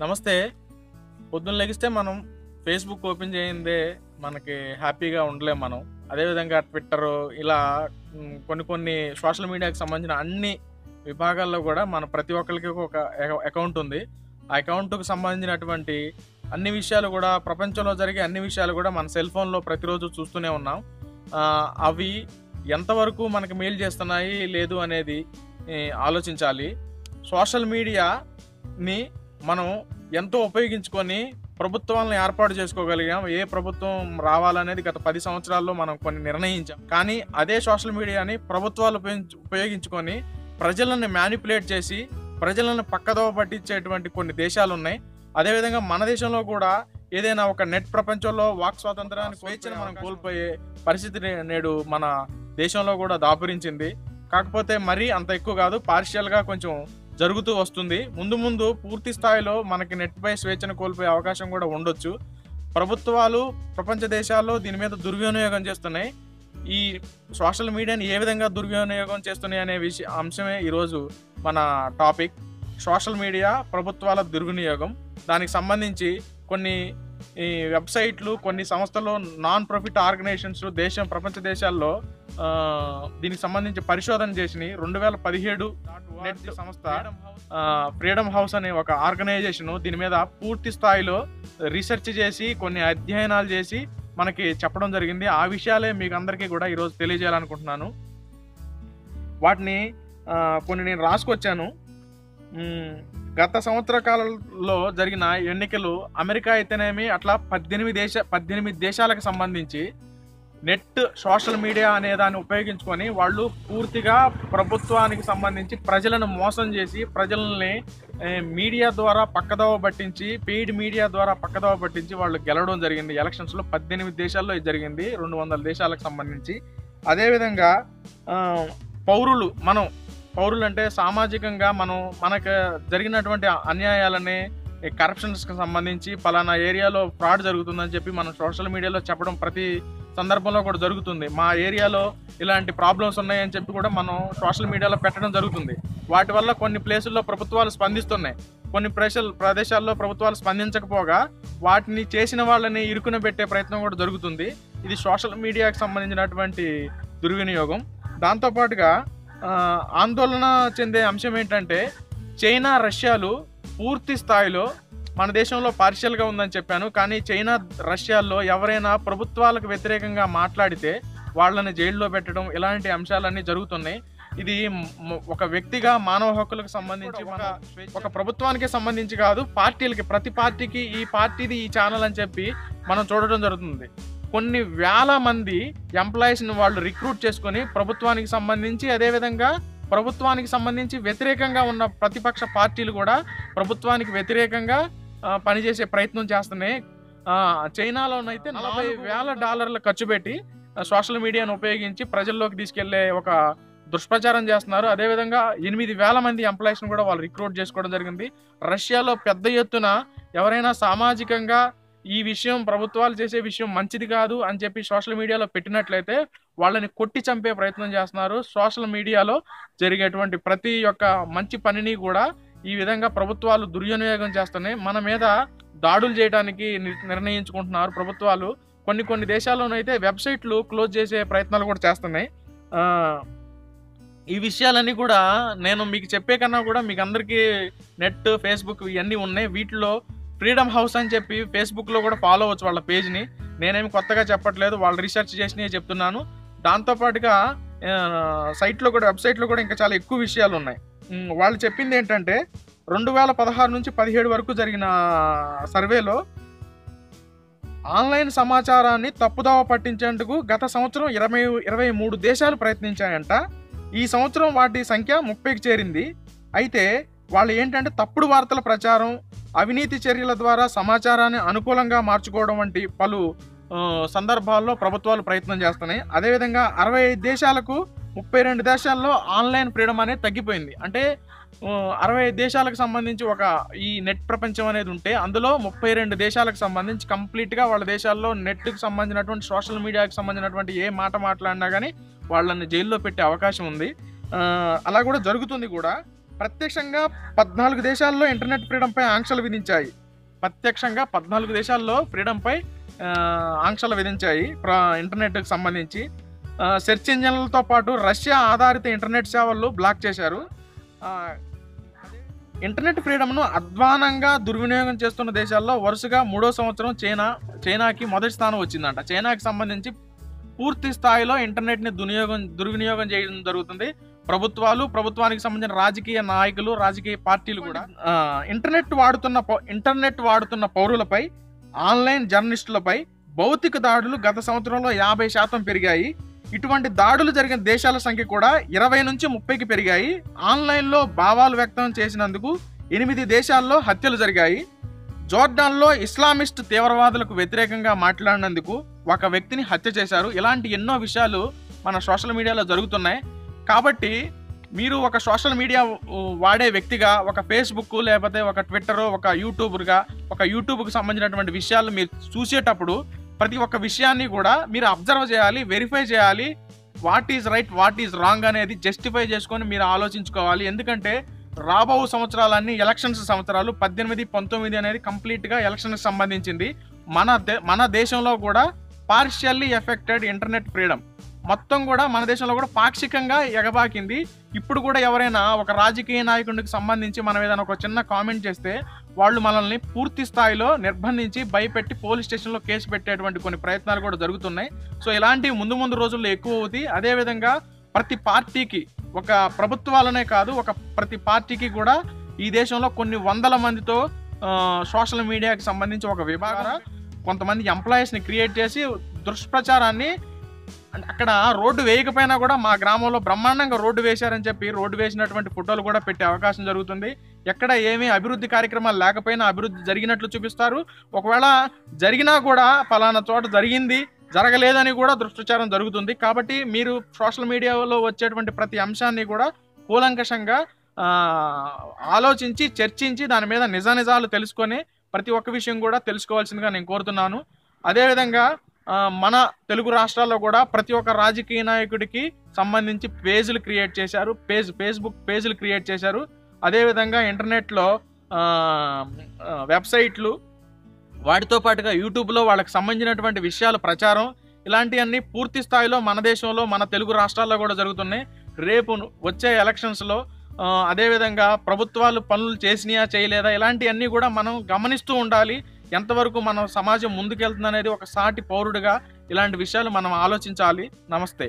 నమస్తే. పొద్దున్న లెగిస్తే మనం ఫేస్బుక్ ఓపెన్ చేయిందే మనకి హ్యాపీగా ఉండలేం మనం. అదేవిధంగా ట్విట్టర్ ఇలా కొన్ని కొన్ని సోషల్ మీడియాకి సంబంధించిన అన్ని విభాగాల్లో కూడా మన ప్రతి ఒక్కరికి ఒక అకౌంట్ ఉంది. ఆ అకౌంట్కు సంబంధించినటువంటి అన్ని విషయాలు కూడా ప్రపంచంలో జరిగే అన్ని విషయాలు కూడా మన సెల్ ఫోన్లో ప్రతిరోజు చూస్తూనే ఉన్నాం. అవి ఎంతవరకు మనకి మేలు చేస్తున్నాయి లేదు అనేది ఆలోచించాలి. సోషల్ మీడియాని మనం ఎంతో ఉపయోగించుకొని ప్రభుత్వాలను ఏర్పాటు చేసుకోగలిగాం. ఏ ప్రభుత్వం రావాలనేది గత పది సంవత్సరాల్లో మనం కొన్ని నిర్ణయించాం. కానీ అదే సోషల్ మీడియాని ప్రభుత్వాలు ఉపయోగించు ఉపయోగించుకొని ప్రజలను మ్యానిపులేట్ చేసి ప్రజలను పక్కదోవ పట్టించేటువంటి కొన్ని దేశాలు ఉన్నాయి అదేవిధంగా మన దేశంలో కూడా ఏదైనా ఒక నెట్ ప్రపంచంలో వాక్ స్వాతంత్రాన్ని స్వేచ్ఛను మనం కోల్పోయే పరిస్థితి నేడు మన దేశంలో కూడా దాపురించింది. కాకపోతే మరీ అంత ఎక్కువ కాదు పార్షియల్గా కొంచెం జరుగుతూ వస్తుంది. ముందు ముందు పూర్తి స్థాయిలో మనకి నెట్పై స్వేచ్ఛను కోల్పోయే అవకాశం కూడా ఉండొచ్చు. ప్రభుత్వాలు ప్రపంచ దేశాల్లో దీని మీద దుర్వినియోగం చేస్తున్నాయి. ఈ సోషల్ మీడియాని ఏ విధంగా దుర్వినియోగం చేస్తున్నాయి అనే విషయ అంశమే ఈరోజు మన టాపిక్. సోషల్ మీడియా ప్రభుత్వాల దుర్వినియోగం. దానికి సంబంధించి కొన్ని ఈ వెబ్సైట్లు కొన్ని సంస్థలు నాన్ ప్రాఫిట్ ఆర్గనైజేషన్స్ దేశం ప్రపంచ దేశాల్లో దీనికి సంబంధించి పరిశోధన చేసిన రెండు వేల పదిహేడు నెట్ సంస్థ ఫ్రీడమ్ హౌస్ అనే ఒక ఆర్గనైజేషన్ దీని మీద పూర్తి స్థాయిలో రీసెర్చ్ చేసి కొన్ని అధ్యయనాలు చేసి మనకి చెప్పడం జరిగింది. ఆ విషయాలే మీకు అందరికీ కూడా ఈరోజు తెలియజేయాలనుకుంటున్నాను. వాటిని కొన్ని నేను రాసుకొచ్చాను. గత సంవత్సర కాలంలో జరిగిన ఎన్నికలు అమెరికా అయితేనేమి అట్లా పద్దెనిమిది దేశ పద్దెనిమిది దేశాలకు సంబంధించి నెట్ సోషల్ మీడియా అనే దాన్ని ఉపయోగించుకొని వాళ్ళు పూర్తిగా ప్రభుత్వానికి సంబంధించి ప్రజలను మోసం చేసి ప్రజల్ని మీడియా ద్వారా పక్కదోవ పట్టించి పెయిడ్ మీడియా ద్వారా పక్కదోవ పట్టించి వాళ్ళు గెలవడం జరిగింది. ఎలక్షన్స్లో పద్దెనిమిది దేశాల్లో ఇది జరిగింది. రెండు వందల దేశాలకు సంబంధించి. అదేవిధంగా పౌరులు మనం పౌరులు అంటే సామాజికంగా మనం మనకు జరిగినటువంటి అన్యాయాలని కరప్షన్స్కి సంబంధించి పలానా ఏరియాలో ఫ్రాడ్ జరుగుతుందని చెప్పి మనం సోషల్ మీడియాలో చెప్పడం ప్రతి సందర్భంలో కూడా జరుగుతుంది. మా ఏరియాలో ఇలాంటి ప్రాబ్లమ్స్ ఉన్నాయని చెప్పి కూడా మనం సోషల్ మీడియాలో పెట్టడం జరుగుతుంది. వాటి వల్ల కొన్ని ప్లేసుల్లో ప్రభుత్వాలు స్పందిస్తున్నాయి. కొన్ని ప్రదేశాల ప్రదేశాల్లో ప్రభుత్వాలు స్పందించకపోగా వాటిని చేసిన వాళ్ళని ఇరుకున పెట్టే ప్రయత్నం కూడా జరుగుతుంది. ఇది సోషల్ మీడియాకి సంబంధించినటువంటి దుర్వినియోగం. దాంతోపాటుగా ఆందోళన చెందే అంశం ఏంటంటే చైనా రష్యాలు పూర్తి స్థాయిలో మన దేశంలో పార్షియల్గా ఉందని చెప్పాను. కానీ చైనా రష్యాల్లో ఎవరైనా ప్రభుత్వాలకు వ్యతిరేకంగా మాట్లాడితే వాళ్ళని జైల్లో పెట్టడం ఇలాంటి అంశాలన్నీ జరుగుతున్నాయి. ఇది ఒక వ్యక్తిగా మానవ హక్కులకు సంబంధించి ఒక ఒక ప్రభుత్వానికి సంబంధించి కాదు పార్టీలకి ప్రతి పార్టీకి ఈ పార్టీది ఈ ఛానల్ అని చెప్పి మనం చూడటం జరుగుతుంది. కొన్ని వేల మంది ఎంప్లాయీస్ని వాళ్ళు రిక్రూట్ చేసుకొని ప్రభుత్వానికి సంబంధించి అదేవిధంగా ప్రభుత్వానికి సంబంధించి వ్యతిరేకంగా ఉన్న ప్రతిపక్ష పార్టీలు కూడా ప్రభుత్వానికి వ్యతిరేకంగా పనిచేసే ప్రయత్నం చేస్తున్నాయి. చైనాలోనైతే నలభై వేల డాలర్లు ఖర్చు పెట్టి సోషల్ మీడియాను ఉపయోగించి ప్రజల్లోకి తీసుకెళ్ళే ఒక దుష్ప్రచారం చేస్తున్నారు. అదేవిధంగా ఎనిమిది వేల మంది ఎంప్లాయీస్ని కూడా వాళ్ళు రిక్రూట్ చేసుకోవడం జరిగింది. రష్యాలో పెద్ద ఎత్తున ఎవరైనా సామాజికంగా ఈ విషయం ప్రభుత్వాలు చేసే విషయం మంచిది కాదు అని చెప్పి సోషల్ మీడియాలో పెట్టినట్లయితే వాళ్ళని కొట్టి చంపే ప్రయత్నం చేస్తున్నారు. సోషల్ మీడియాలో జరిగేటువంటి ప్రతి ఒక్క మంచి పనిని కూడా ఈ విధంగా ప్రభుత్వాలు దుర్వినియోగం చేస్తున్నాయి. మన మీద దాడులు చేయడానికి ని- నిర్ణయించుకుంటున్నారు ప్రభుత్వాలు. కొన్ని కొన్ని దేశాల్లోనైతే వెబ్సైట్లు క్లోజ్ చేసే ప్రయత్నాలు కూడా చేస్తున్నాయి. ఈ విషయాలన్నీ కూడా నేను మీకు చెప్పే కన్నా కూడా మీకు అందరికీ నెట్ ఫేస్బుక్ ఇవన్నీ ఉన్నాయి. వీటిలో ఫ్రీడమ్ హౌస్ అని చెప్పి ఫేస్బుక్లో కూడా ఫాలో అవ్వచ్చు వాళ్ళ పేజ్ని నేనేమి కొత్తగా చెప్పట్లేదు వాళ్ళు రీసెర్చ్ చేసినవి చెప్తున్నాను. దాంతోపాటుగా సైట్లో కూడా వెబ్సైట్లో కూడా ఇంకా చాలా ఎక్కువ విషయాలు ఉన్నాయి. వాళ్ళు చెప్పింది ఏంటంటే రెండు వేల పదహారు నుంచి పదిహేడు వరకు జరిగిన సర్వేలో ఆన్లైన్ సమాచారాన్ని తప్పుదావ పట్టించేందుకు గత సంవత్సరం ఇరవై ఇరవై మూడు దేశాలు ప్రయత్నించాయంట. ఈ సంవత్సరం వాటి సంఖ్య ముప్పైకి చేరింది. అయితే వాళ్ళు ఏంటంటే తప్పుడు వార్తల ప్రచారం అవినీతి చర్యల ద్వారా సమాచారాన్ని అనుకూలంగా మార్చుకోవడం వంటి పలు సందర్భాల్లో ప్రభుత్వాలు ప్రయత్నం చేస్తున్నాయి. అదేవిధంగా అరవై ఐదు దేశాలకు ముప్పై రెండు దేశాల్లో ఆన్లైన్ ఫ్రీడమ్ అనేది తగ్గిపోయింది. అంటే అరవై ఐదు దేశాలకు సంబంధించి ఒక ఈ నెట్ ప్రపంచం అనేది ఉంటే అందులో ముప్పై రెండు దేశాలకు సంబంధించి కంప్లీట్గా వాళ్ళ దేశాల్లో నెట్కి సంబంధించినటువంటి సోషల్ మీడియాకి సంబంధించినటువంటి ఏ మాట మాట్లాడినా కానీ వాళ్ళని జైల్లో పెట్టే అవకాశం ఉంది. అలా కూడా జరుగుతుంది కూడా. ప్రత్యక్షంగా పద్నాలుగు దేశాల్లో ఇంటర్నెట్ ఫ్రీడంపై ఆంక్షలు విధించాయి. ప్రత్యక్షంగా పద్నాలుగు దేశాల్లో ఫ్రీడంపై ఆంక్షలు విధించాయి ఇంటర్నెట్కి సంబంధించి. సెర్చ్ ఇంజన్లతో పాటు రష్యా ఆధారిత ఇంటర్నెట్ సేవలు బ్లాక్ చేశారు. ఇంటర్నెట్ ఫ్రీడమ్ను అధ్వానంగా దుర్వినియోగం చేస్తున్న దేశాల్లో వరుసగా మూడో సంవత్సరం చైనా చైనాకి మొదటి స్థానం వచ్చిందంట. చైనాకి సంబంధించి పూర్తి స్థాయిలో ఇంటర్నెట్ని దుర్వినియోగం దుర్వినియోగం చేయడం జరుగుతుంది. ప్రభుత్వాలు ప్రభుత్వానికి సంబంధించిన రాజకీయ నాయకులు రాజకీయ పార్టీలు కూడా ఇంటర్నెట్ వాడుతున్న పౌ- ఇంటర్నెట్ వాడుతున్న పౌరులపై ఆన్లైన్ జర్నలిస్టులపై భౌతిక దాడులు గత సంవత్సరంలో యాభై శాతం పెరిగాయి. ఇటువంటి దాడులు జరిగిన దేశాల సంఖ్య కూడా ఇరవై నుంచి ముప్పైకి పెరిగాయి. ఆన్లైన్లో భావాలు వ్యక్తం చేసినందుకు ఎనిమిది దేశాల్లో హత్యలు జరిగాయి. జోర్డాన్లో ఇస్లామిస్ట్ తీవ్రవాదులకు వ్యతిరేకంగా మాట్లాడినందుకు ఒక వ్యక్తిని హత్య చేశారు. ఇలాంటి ఎన్నో విషయాలు మన సోషల్ మీడియాలో జరుగుతున్నాయి. కాబట్టి మీరు ఒక సోషల్ మీడియా వాడే వ్యక్తిగా ఒక ఫేస్బుక్ లేకపోతే ఒక ట్విట్టర్ ఒక యూట్యూబర్గా ఒక యూట్యూబ్కి సంబంధించినటువంటి విషయాలు మీరు చూసేటప్పుడు ప్రతి ఒక్క విషయాన్ని కూడా మీరు అబ్జర్వ్ చేయాలి వెరిఫై చేయాలి. What is right what is wrong అనేది జస్టిఫై చేసుకొని మీరు ఆలోచించుకోవాలి. ఎందుకంటే రాబో సంవత్సరాలన్నీ ఎలక్షన్స్ సంవత్సరాలు పద్దెనిమిది పంతొమ్మిది అనేది కంప్లీట్గా ఎలక్షన్కి సంబంధించింది. మన దే మన దేశంలో కూడా పార్షియల్లీ ఎఫెక్టెడ్ ఇంటర్నెట్ ఫ్రీడమ్ మొత్తం కూడా మన దేశంలో కూడా పాక్షికంగా ఎగబాకింది. ఇప్పుడు కూడా ఎవరైనా ఒక రాజకీయ నాయకుడికి సంబంధించి మనం ఏదైనా ఒక చిన్న కామెంట్ చేస్తే వాళ్ళు మనల్ని పూర్తి స్థాయిలో నిర్బంధించి భయపెట్టి పోలీస్ స్టేషన్లో కేసు పెట్టేటువంటి కొన్ని ప్రయత్నాలు కూడా జరుగుతున్నాయి. సో ఇలాంటివి ముందు ముందు రోజుల్లో ఎక్కువ అవుతాయి అదేవిధంగా ప్రతి పార్టీకి ఒక ప్రభుత్వాలనే కాదు ఒక ప్రతి పార్టీకి కూడా ఈ దేశంలో కొన్ని వందల మందితో సోషల్ మీడియాకి సంబంధించి ఒక విభాగం కొంతమంది ఎంప్లాయీస్ని క్రియేట్ చేసి దుష్ప్రచారాన్ని అక్కడ రోడ్డు వేయకపోయినా కూడా మా గ్రామంలో బ్రహ్మాండంగా రోడ్డు వేశారని చెప్పి రోడ్డు వేసినటువంటి ఫోటోలు కూడా పెట్టే అవకాశం జరుగుతుంది. ఎక్కడ ఏమీ అభివృద్ధి కార్యక్రమాలు లేకపోయినా అభివృద్ధి జరిగినట్లు చూపిస్తారు. ఒకవేళ జరిగినా కూడా ఫలానా చోట జరిగింది జరగలేదని కూడా దుష్ప్రచారం జరుగుతుంది. కాబట్టి మీరు సోషల్ మీడియాలో వచ్చేటువంటి ప్రతి అంశాన్ని కూడా కూలంకషంగా ఆలోచించి చర్చించి దాని మీద నిజ నిజాలు తెలుసుకొని ప్రతి ఒక్క విషయం కూడా తెలుసుకోవాల్సిందిగా నేను కోరుతున్నాను. అదేవిధంగా మన తెలుగు రాష్ట్రాల్లో కూడా ప్రతి ఒక్క రాజకీయ నాయకుడికి సంబంధించి పేజీలు క్రియేట్ చేశారు. పేజ్ ఫేస్బుక్ పేజీలు క్రియేట్ చేశారు. అదేవిధంగా ఇంటర్నెట్లో వెబ్సైట్లు వాటితో పాటుగా యూట్యూబ్లో వాళ్ళకి సంబంధించినటువంటి విషయాల ప్రచారం ఇలాంటివన్నీ పూర్తి స్థాయిలో మన దేశంలో మన తెలుగు రాష్ట్రాల్లో కూడా జరుగుతున్నాయి. రేపు వచ్చే ఎలక్షన్స్లో అదేవిధంగా ప్రభుత్వాలు పనులు చేసినాయా చేయలేదా ఇలాంటివన్నీ కూడా మనం గమనిస్తూ ఉండాలి. ఎంతవరకు మనం సమాజం ముందుకెళ్తుంది అనేది ఒక సాటి పౌరుడిగా ఇలాంటి విషయాలు మనం ఆలోచించాలి. నమస్తే.